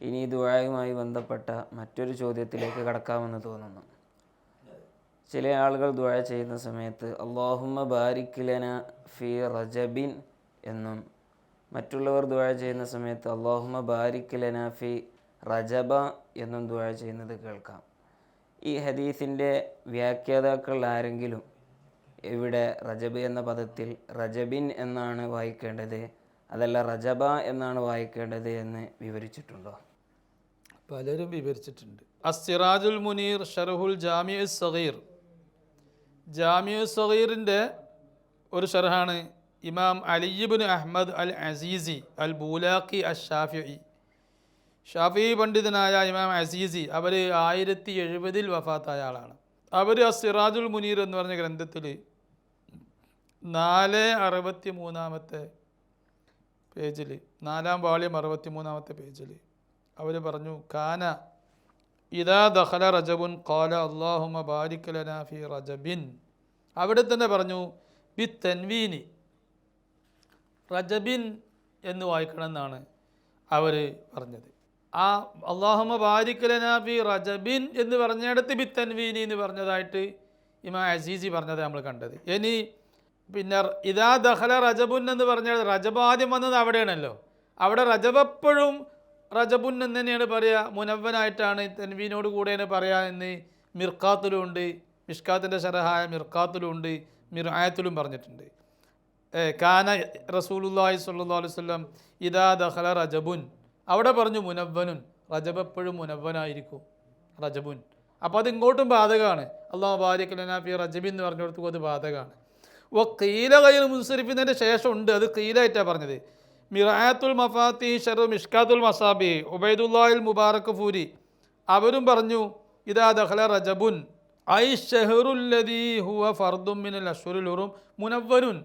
ഇനി ദുആയുമായി ബന്ധപ്പെട്ട മറ്റൊരു ചോദ്യത്തിലേക്ക് കടക്കാമെന്ന് തോന്നുന്നു. ചില ആളുകൾ ദുആ ചെയ്യുന്ന സമയത്ത് അള്ളാഹുമ്മ ബാരിക്കിലന ഫി റജബിൻ എന്നും മറ്റുള്ളവർ ദുആ ചെയ്യുന്ന സമയത്ത് അള്ളാഹുമ്മ ബാരിക്കിലന ഫി റജബ എന്നും ദുആ ചെയ്യുന്നത് കേൾക്കാം. ഈ ഹദീസിന്റെ വ്യാഖ്യാതാക്കൾ ആരെങ്കിലും ഇവിടെ റജബ് എന്ന പദത്തിൽ റജബിൻ എന്നാണ് വായിക്കേണ്ടത് അതല്ല റജബ എന്നാണ് വായിക്കേണ്ടത് എന്ന് വിവരിച്ചിട്ടുണ്ടോ? പലരും വിവരിച്ചിട്ടുണ്ട്. അസിറാജുൽ മുനീർ ഷറഹുൽ ജാമിയ സഹീർ ജാമിയ സഹീറിന്റെ ഒരു ഷർഹാണ് ഇമാം അലിബിൻ അഹമ്മദ് അൽ അസീസി അൽ ബൂലാഖി അൽ ഷാഫി ഷാഫി പണ്ഡിതനായ ഇമാം അസീസി അവർ ആയിരത്തി എഴുപതിൽ വഫാത്തായ ആളാണ്. അവർ അസിറാജുൽ മുനീർ എന്ന് പറഞ്ഞ ഗ്രന്ഥത്തിൽ നാല് അറുപത്തി മൂന്നാമത്തെ പേജിൽ നാലാം വാള്യം അറുപത്തി മൂന്നാമത്തെ പേജിൽ അവർ പറഞ്ഞു കാന ഇതാ ദഹല റജബുൻ കാല അള്ളാഹുമ ബാരിക്കലനാഫി റജബിൻ. അവിടെ തന്നെ പറഞ്ഞു ബി തൻവീനി. റജബിൻ എന്ന് വായിക്കണം എന്നാണ് അവർ പറഞ്ഞത്. ആ അള്ളാഹുമ ബാരിക്കലനാഫി റജബിൻ എന്ന് പറഞ്ഞിടത്ത് ബി തൻവീനി എന്ന് പറഞ്ഞതായിട്ട് ഇമാ അസീസി പറഞ്ഞത് നമ്മൾ കണ്ടത്. ഇനി പിന്നെ ഇതാ ദഹല റജബുൻ എന്ന് പറഞ്ഞാൽ റജബ് ആദ്യം വന്നത് അവിടെയാണല്ലോ. അവിടെ റജബ് എപ്പോഴും റജബുൻ എന്ന് തന്നെയാണ് പറയുക. മുനവനായിട്ടാണ് തെൻവീനോട് കൂടെയാണ് പറയുക എന്ന് മിർക്കാത്തിലും ഉണ്ട്. മിഷ്കാത്തിന്റെ ശരഹായ മിർക്കാത്തിലും ഉണ്ട്. മിർആയത്തിലും പറഞ്ഞിട്ടുണ്ട്. കാന റസൂലുല്ലാഹി സ്വല്ലല്ലാഹു അലൈഹി വസല്ലം ഇദാ ദഖല റജബുൻ. അവിടെ പറഞ്ഞു മുനവ്വനുൻ. റജബ് എപ്പോഴും മുനവ്വനായിരിക്കും. റജബുൻ. അപ്പോൾ അത് ഇങ്ങോട്ടും ബാധകമാണ്. അള്ളാഹു ബാരിക് ലനാ ഫി റജബിൻ എന്ന് പറഞ്ഞിടത്തും അത് ബാധകമാണ്. ഓ കീല കയ്യിൽ മുൻസരിപ്പിന്നതിന്റെ ശേഷം ഉണ്ട്. അത് കീലായിട്ടാണ് പറഞ്ഞത്. മിറായത്തുൽ മഫാത്തി ഷെറു മിഷ്കാത്തുൽ മസാബി ഉബൈദുല്ലാഹിൽ മുബാറക് ഫൂരി. അവരും പറഞ്ഞു ഇതാ ദഖല റജബുൻ ഐ ഷെഹറുല്ലദീ ഹുവ ഫർദും മിനൽ അഷ്ഹുറുൽ ഉറും മുനവ്വനുൻ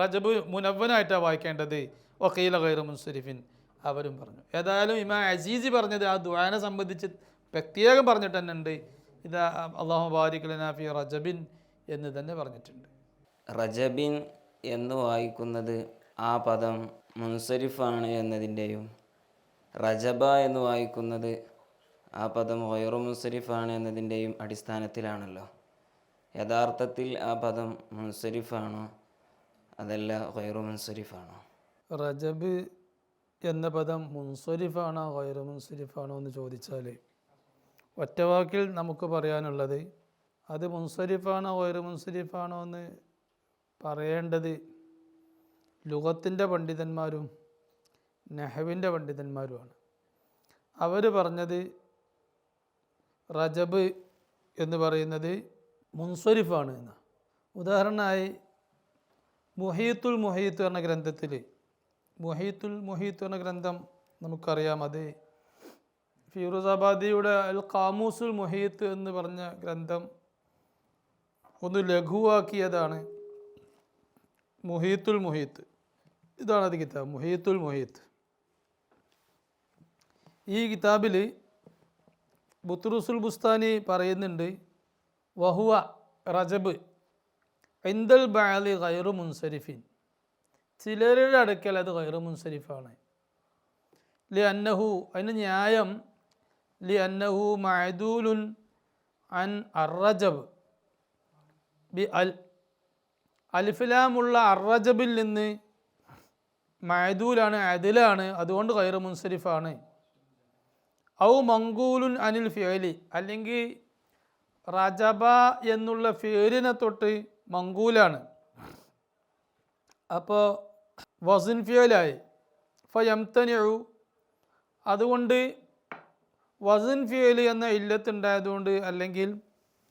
റജബു മുനവ്വനായിട്ടാണ് വായിക്കേണ്ടത്. വക്കീല ഗൈർ മുൻസരിഫിൻ അവരും പറഞ്ഞു. ഏതായാലും ഇമാ അസീസി പറഞ്ഞത് ആ ദുആനെ സംബന്ധിച്ച് പ്രത്യേകം പറഞ്ഞിട്ട് തന്നെ ഉണ്ട്. ഇതാ അള്ളാഹു ബാരിഖലനാഫി റജബിൻ എന്ന് തന്നെ പറഞ്ഞിട്ടുണ്ട്. റജബിൻ എന്ന് വായിക്കുന്നത് ആ പദം മുൻസരിഫാണ് എന്നതിന്റെയും റജബ എന്ന് വായിക്കുന്നത് ആ പദം വയറു മുൻസരിഫാണ് എന്നതിന്റെയും അടിസ്ഥാനത്തിലാണല്ലോ. യഥാർത്ഥത്തിൽ ആ പദം മുൻസരിഫാണോ അതല്ല വയറു മുൻസരിഫാണോ? റജബ് എന്ന പദം മുൻസരിഫാണോ ഗൈർ മുൻസരിഫാണോ എന്ന് ചോദിച്ചാൽ ഒറ്റവാക്കിൽ നമുക്ക് പറയാനുള്ളത് അത് മുൻസരിഫാണോ ഗൈർ മുൻസരിഫാണോ എന്ന് പറയേണ്ടത് ലുഗത്തിന്റെ പണ്ഡിതന്മാരും നെഹവിന്റെ പണ്ഡിതന്മാരുമാണ്. അവർ പറഞ്ഞത് റജബ് എന്ന് പറയുന്നത് മുൻസരിഫാണ് എന്ന്. ഉദാഹരണമായി മുഹീത്തുൽ മുഹീത്ത് എന്ന ഗ്രന്ഥത്തിൽ മുഹീത്തുൽ മുഹീത്ത് എന്ന ഗ്രന്ഥം നമുക്കറിയാം. അത് ഫിറോസാബാദിയുടെ അൽ കാമൂസുൽ മുഹീത്ത് എന്ന് പറഞ്ഞ ഗ്രന്ഥം ഒന്ന് ലഘുവാക്കിയതാണ് മുഹീത്തുൽ മുഹീത്ത്. ഇതാണ് അത് കിതാബ് മുഹീത്തുൽ മുഹീത്ത്. ഈ കിതാബിൽ ബുത്തുറുസുൽ ബുസ്താനി പറയുന്നുണ്ട് വഹുവ റജബ് ഇന്ദൽ ബാലി ഗൈറു മുൻസരിഫിൻ. ചിലരുടെ അടുക്കൽ അത് ഗൈറു മുൻസരിഫാണ്. ലി അന്നഹു അതിന് ന്യായം ലി അന്നഹു മഅദൂലുൻ അൻ അറജബ് ബി അൽ അൽഫിലാമുള്ള അറജബിൽ നിന്ന് മഅദൂലാണ് അതിലാണ് അതുകൊണ്ട് ഖൈറു മുൻസരിഫാണ്. ഔ മങ്കൂലുൻ അനിൽ ഫിയലി അല്ലെങ്കിൽ റജബ എന്നുള്ള ഫിയലിനെ തൊട്ട് മങ്കൂലാണ്. അപ്പോൾ വസിൻ ഫിയലായി ഫയംതനിഴു അതുകൊണ്ട് വസിൻ ഫിയൽ എന്ന ഇല്ലത്തുണ്ടായതുകൊണ്ട് അല്ലെങ്കിൽ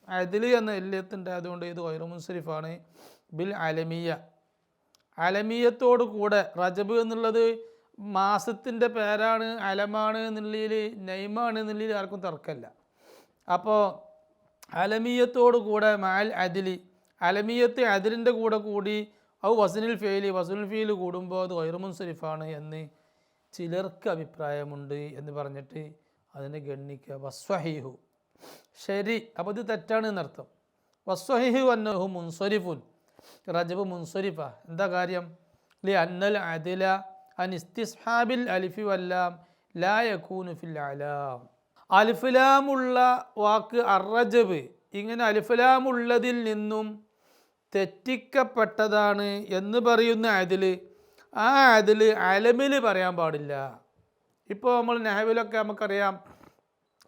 അതിൽ എന്ന ഇല്ലത്തുണ്ടായതുകൊണ്ട് ഇത് വൈറു മുൻസരിഫാണ്. ബിൽ അലമിയ. അലമിയത്തോട് കൂടെ. റജബ് എന്നുള്ളത് മാസത്തിന്റെ പേരാണ് അലമാണ് എന്നുള്ളതിൽ നെയ്മാണ് എന്നുള്ളതിൽ ആർക്കും തർക്കമില്ല. അപ്പോൾ അലമിയത്തോട് കൂടെ മാൽ അതിലി അലമിയത്ത് അതിലിന്റെ കൂടെ കൂടി അത് വസനിൽ ഫെയിൽ വസനുൽ ഫെയിൽ കൂടുമ്പോൾ അത് വൈറുമുൻസരിഫാണ് എന്ന് ചിലർക്ക് അഭിപ്രായമുണ്ട് എന്ന് പറഞ്ഞിട്ട് അതിനെ ഗണ്ണിക്കുക. വസ്വഹിഹു. ശരി അപ്പോൾ ഇത് തെറ്റാണ് എന്നർത്ഥം. വസ്വഹിഹു അന്നഹു മുൻസരിഫുൻ. റജബ് മുൻസരിഫ. എന്താ കാര്യം? ലി അന്നൽ അദില അനിസ്തിസ്ഹാബിൽ അലിഫി വല്ലാം ലാ യക്കൂനു ഫിൽ അലാം. അൽഫലാമുള്ള വാക്ക് അറജബ്. ഇങ്ങനെ അലിഫുലാമുള്ളതിൽ നിന്നും തെറ്റിക്കപ്പെട്ടതാണ് എന്ന് പറയുന്ന അതിൽ ആ അതിൽ അലമിൽ പറയാൻ പാടില്ല. ഇപ്പോൾ നമ്മൾ നെഹവിലൊക്കെ നമുക്കറിയാം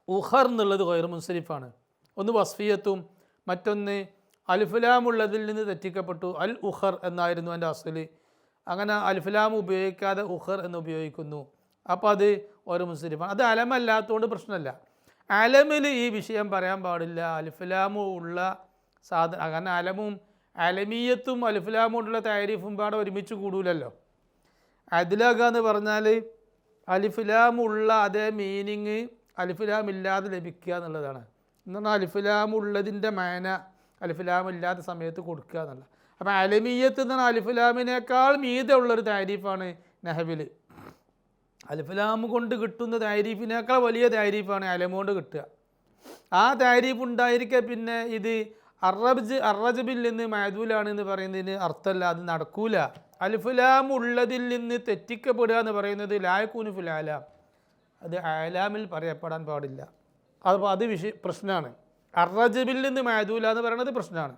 ഉഹർ എന്നുള്ളത് ഗൈർ മുൻസരിഫാണ്. ഒന്ന് വസ്ഫിയത്തും മറ്റൊന്ന് അൽഫലാമുള്ളതിൽ നിന്ന് തെറ്റിക്കപ്പെട്ടു. അൽ ഉഹർ എന്നായിരുന്നു എന്റെ അസൽ. അങ്ങനെ അൽഫുലാം ഉപയോഗിക്കാതെ ഉഹർ എന്ന് ഉപയോഗിക്കുന്നു. അപ്പോൾ അത് ഒരു മുസ്ലിമാണ്. അത് അലമല്ലാത്തതുകൊണ്ട് പ്രശ്നമല്ല. അലമിൽ ഈ വിഷയം പറയാൻ പാടില്ല. അൽഫുലാമു ഉള്ള സാധന അങ്ങനെ അലമും അലമീയത്തും അൽഫലാമും ഉള്ള താരീഫും പാടെ ഒരുമിച്ച് കൂടൂലല്ലോ. അതിലക എന്ന് പറഞ്ഞാൽ അലിഫുലാമുള്ള അതേ മീനിങ് അൽഫുലാം ഇല്ലാതെ ലഭിക്കുക എന്നുള്ളതാണ്. എന്ന് പറഞ്ഞാൽ അലിഫിലാം ഉള്ളതിന്റെ മേന അലിഫിലാം ഇല്ലാത്ത സമയത്ത് കൊടുക്കുക എന്നുള്ള അപ്പോൾ അലമിയത്ത് നിന്ന് അലിഫുലാമിനേക്കാൾ അലിഫിലാമിനേക്കാൾ മീതെ ഉള്ളൊരു താരീഫാണ് നെഹബിൽ അലിഫുലാം കൊണ്ട് കിട്ടുന്ന താരീഫിനേക്കാൾ വലിയ താരീഫാണ് അലമ കൊണ്ട് കിട്ടുക. ആ താരീഫ് ഉണ്ടായിരിക്കെ പിന്നെ ഇത് അറബ്ജ് അറജബിൽ നിന്ന് മാദൂലാണ് എന്ന് പറയുന്നതിന് അർത്ഥമല്ല അത് നടക്കൂല. അൽഫുലാം ഉള്ളതിൽ നിന്ന് തെറ്റിക്കപ്പെടുക എന്ന് പറയുന്നത് ലായക്കൂന് ഫുലാലാം അത് ആലാമിൽ പറയപ്പെടാൻ പാടില്ല. അപ്പോൾ അത് വിഷയ പ്രശ്നമാണ്. അറജബിൽ നിന്ന് മാദൂല എന്ന് പറയുന്നത് പ്രശ്നമാണ്.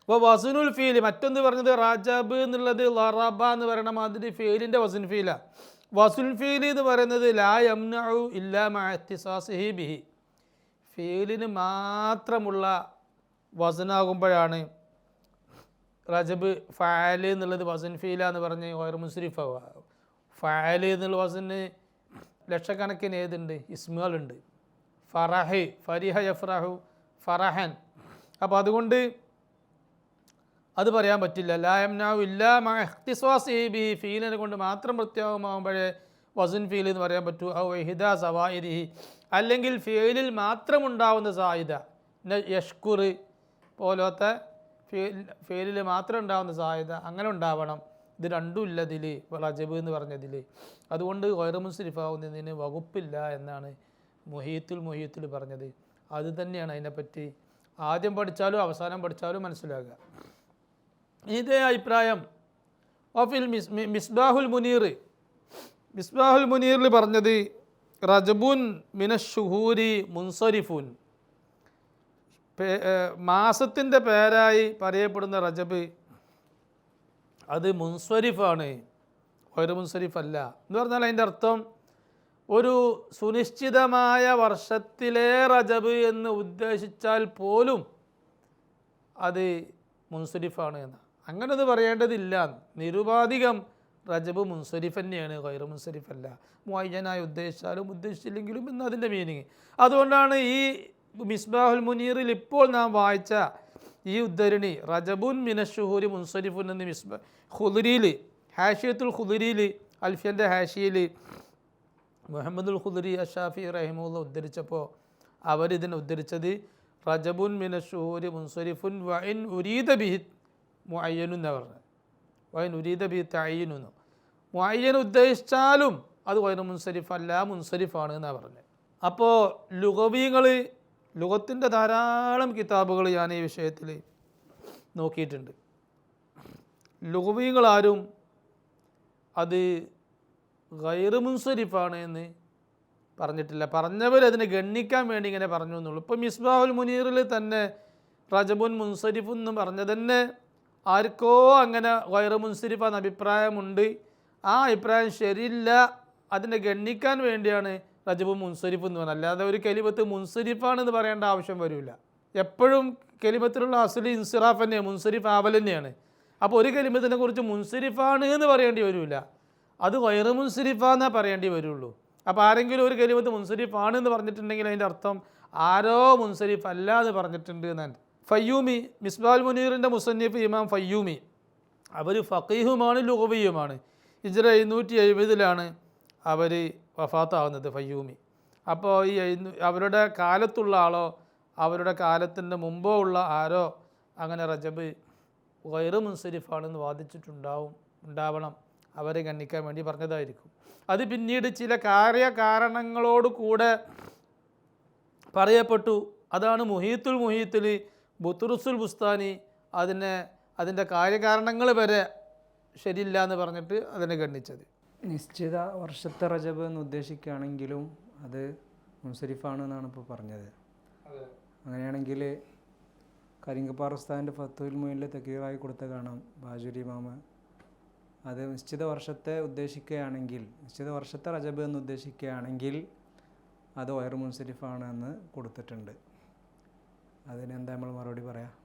അപ്പോൾ വസുനുൽ ഫീൽ മറ്റൊന്ന് പറഞ്ഞത് റാജാബ് എന്നുള്ളത് ലറബ എന്ന് പറയുന്ന മാതിരി ഫീലിന്റെ വസുൻ ഫീല. വസുൽ ഫീൽ എന്ന് പറയുന്നത് ലാ യംനഉ ഇല്ലാ ബിഹി. ഫീലിന് മാത്രമുള്ള വസനാകുമ്പോഴാണ് റജബ് ഫാൽ എന്നുള്ളത് വസൻ ഫീല എന്ന് പറഞ്ഞ് ഓരോ മുസ്രിഫ. ഫാൽ എന്നുള്ള വസന് ലക്ഷക്കണക്കിന് ഏതുണ്ട്? ഇസ്മുകളുണ്ട്. ഫറഹ് ഫരിഹ യഫ്രഹു ഫറഹൻ. അപ്പോൾ അതുകൊണ്ട് അത് പറയാൻ പറ്റില്ല. ലായംനാവ് ഇല്ലാ മഹ്തിസ്വാസ് ബി ഫീലിനെ കൊണ്ട് മാത്രം പ്രത്യേകമാകുമ്പോഴേ വസുൻ ഫീൽ എന്ന് പറയാൻ പറ്റൂ. ഔ ഹിദ സവായിരി അല്ലെങ്കിൽ ഫീലിൽ മാത്രം മാത്രമുണ്ടാവുന്ന സായിദ. യഷ്കുർ പോലത്തെ ഫീലിൽ മാത്രം ഉണ്ടാവുന്ന സായിദ. അങ്ങനെ ഉണ്ടാവണം. ഇത് രണ്ടും ഇല്ല ഇതിൽ റജബ് എന്ന് പറഞ്ഞതിൽ അതുകൊണ്ട് ഗൈർ മുസ്ലിഫാവുന്നതിന് വകുപ്പില്ല എന്നാണ് മൊഹീത്തുൽ മുഹീത്തുൽ പറഞ്ഞത്. അത് തന്നെയാണ് അതിനെപ്പറ്റി ആദ്യം പഠിച്ചാലും അവസാനം പഠിച്ചാലും മനസ്സിലാകുക. ഇതേ അഭിപ്രായം. ഓഫിൽ മിസ് മിസ്ബാഹുൽ മുനീർ. മിസ്ബാഹുൽ മുനീറിൽ പറഞ്ഞത് റജബുൻ മിനഷുഹൂരി മുൻസരിഫുൻ. മാസത്തിന്റെ പേരായി പറയപ്പെടുന്ന റജബ് അത് മുൻസരിഫാണ്. ഒരു മുൻസരിഫ് അല്ല എന്ന് പറഞ്ഞാൽ അതിന്റെ അർത്ഥം ഒരു സുനിശ്ചിതമായ വർഷത്തിലെ റജബ് എന്ന് ഉദ്ദേശിച്ചാൽ പോലും അത് മുൻസുരിഫാണ് എന്ന്. അങ്ങനെ അത് പറയേണ്ടതില്ല. നിരുപാധികം റജബ് മുൻസരിഫ് തന്നെയാണ്. ഗൈർ മുൻസരിഫ് അല്ല മുയ്യനായി ഉദ്ദേശിച്ചാലും ഉദ്ദേശിച്ചില്ലെങ്കിലും എന്ന് അതിന്റെ മീനിങ് അതുകൊണ്ടാണ് ഈ മിസ്ബാഹുൽ മുനീറിൽ ഇപ്പോൾ നാം വായിച്ച ഈ ഉദ്ധരണി റജബുൻ മിനഷുഹൂരി മുൻസരിഫുൻ എന്ന് മിസ്ബ ഹുദുരിയിൽ ഹാഷിയത്തുൽ ഹുദുരിയിൽ അൽഫിയന്റെ ഹാഷിയിൽ മുഹമ്മദുൽ ഖുദരി അഷാഫി റഹിമുള്ള ഉദ്ധരിച്ചപ്പോൾ അവരിതിനെ ഉദ്ധരിച്ചത് റജബുൻ മിനഷൂരി മുൻസരിഫുൻ വൈൻ ഉരീദ ബിഹി മുഅയ്യനു എന്ന് പറഞ്ഞത് വൈൻ ഉരീദ അയ്യനു എന്ന് മുഅയ്യൻ ഉദ്ദേശിച്ചാലും അത് വൈൻ മുൻസരിഫ് അല്ല മുൻസരിഫാണ് എന്നാണ് പറഞ്ഞത് അപ്പോൾ ലുഗവീങ്ങൾ ലുഗത്തിന്റെ ധാരാളം കിതാബുകൾ ഞാൻ ഈ വിഷയത്തിൽ നോക്കിയിട്ടുണ്ട്. ലുഗവീങ്ങളാരും അത് ഗൈർ മുൻസരിഫാണ് എന്ന് പറഞ്ഞിട്ടില്ല. പറഞ്ഞവർ അതിനെ ഗണ്ണിക്കാൻ വേണ്ടി ഇങ്ങനെ പറഞ്ഞു എന്നുള്ളൂ. ഇപ്പോൾ മിസ്ബാഹുൽ മുനീറിൽ തന്നെ റജബുൻ മുൻസരിഫ് എന്ന് പറഞ്ഞത് തന്നെ ആർക്കോ അങ്ങനെ ഗൈർ മുൻസരിഫ് എന്ന അഭിപ്രായമുണ്ട്. ആ അഭിപ്രായം ശരിയില്ല. അതിനെ ഗണ്ണിക്കാൻ വേണ്ടിയാണ് റജബുൻ മുൻസരിഫ് എന്ന് പറഞ്ഞത്. അല്ലാതെ ഒരു കെലിമത്ത് മുൻസരിഫാണെന്ന് പറയേണ്ട ആവശ്യം വരില്ല എപ്പോഴും കെലിമത്തിലുള്ള അസലി ഇൻസിറാഫ് തന്നെയാണ് മുൻസരിഫ് ആവൽ തന്നെയാണ്. അപ്പോൾ ഒരു കലിമത്തിനെ കുറിച്ച് മുൻസരിഫാണ് എന്ന് പറയേണ്ടി വരില്ല അത് വൈറ മുൻസരിഫാന്നേ പറയേണ്ടി വരുള്ളൂ. അപ്പോൾ ആരെങ്കിലും ഒരു കലിമത്ത് മുൻസരിഫാണ് എന്ന് പറഞ്ഞിട്ടുണ്ടെങ്കിൽ അതിന്റെ അർത്ഥം ആരോ മുൻസരിഫ് അല്ല എന്ന് പറഞ്ഞിട്ടുണ്ട് എന്നാണ്. ഫയ്യൂമി മിസ്ബാൽ മുനീറിന്റെ മുസന്നിഫ് ഇമാം ഫയ്യൂമി. അവർ ഫക്കീഹുമാണ് ലുഹവിയുമാണ് ഇജ്ര എഴുന്നൂറ്റി എഴുപതിലാണ് അവർ വഫാത്താവുന്നത് ഫയ്യൂമി. അപ്പോൾ ഈ അവരുടെ കാലത്തുള്ള ആളോ അവരുടെ കാലത്തിന്റെ മുമ്പോ ഉള്ള ആരോ അങ്ങനെ റജബ് വൈറ് മുൻസരിഫാണെന്ന് വാദിച്ചിട്ടുണ്ടാവും ഉണ്ടാവണം. അവരെ ഗണ്ണിക്കാൻ വേണ്ടി പറഞ്ഞതായിരിക്കും. അത് പിന്നീട് ചില കാര്യകാരണങ്ങളോട് കൂടെ പറയപ്പെട്ടു. അതാണ് മുഹീത്തുൽ മുഹീത്തിൽ ബുത്തുറുസുൽ ബുസ്താനി അതിനെ അതിന്റെ കാര്യകാരണങ്ങൾ വരെ ശരിയില്ല എന്ന് പറഞ്ഞിട്ട് അതിനെ ഗണ്ണിച്ചത്. നിശ്ചിത വർഷത്തെ റജബ് എന്ന് ഉദ്ദേശിക്കുകയാണെങ്കിലും അത് മുൻസരിഫാണ് എന്നാണ് ഇപ്പോൾ പറഞ്ഞത്. അങ്ങനെയാണെങ്കിൽ കരിങ്കപ്പാറ ഉസ്താദിന്റെ ഫത്തുൽ മൊയിലെ തക്കീറായി കൊടുത്ത കാണാം ബാജുരി മാമ. അത് നിശ്ചിത വർഷത്തെ ഉദ്ദേശിക്കുകയാണെങ്കിൽ നിശ്ചിത വർഷത്തെ റജബ് എന്ന് ഉദ്ദേശിക്കുകയാണെങ്കിൽ അത് ഒയർ മുൻസരിഫാണ് എന്ന് കൊടുത്തിട്ടുണ്ട്. അതിനെന്താ നമ്മൾ മറുപടി പറയാം?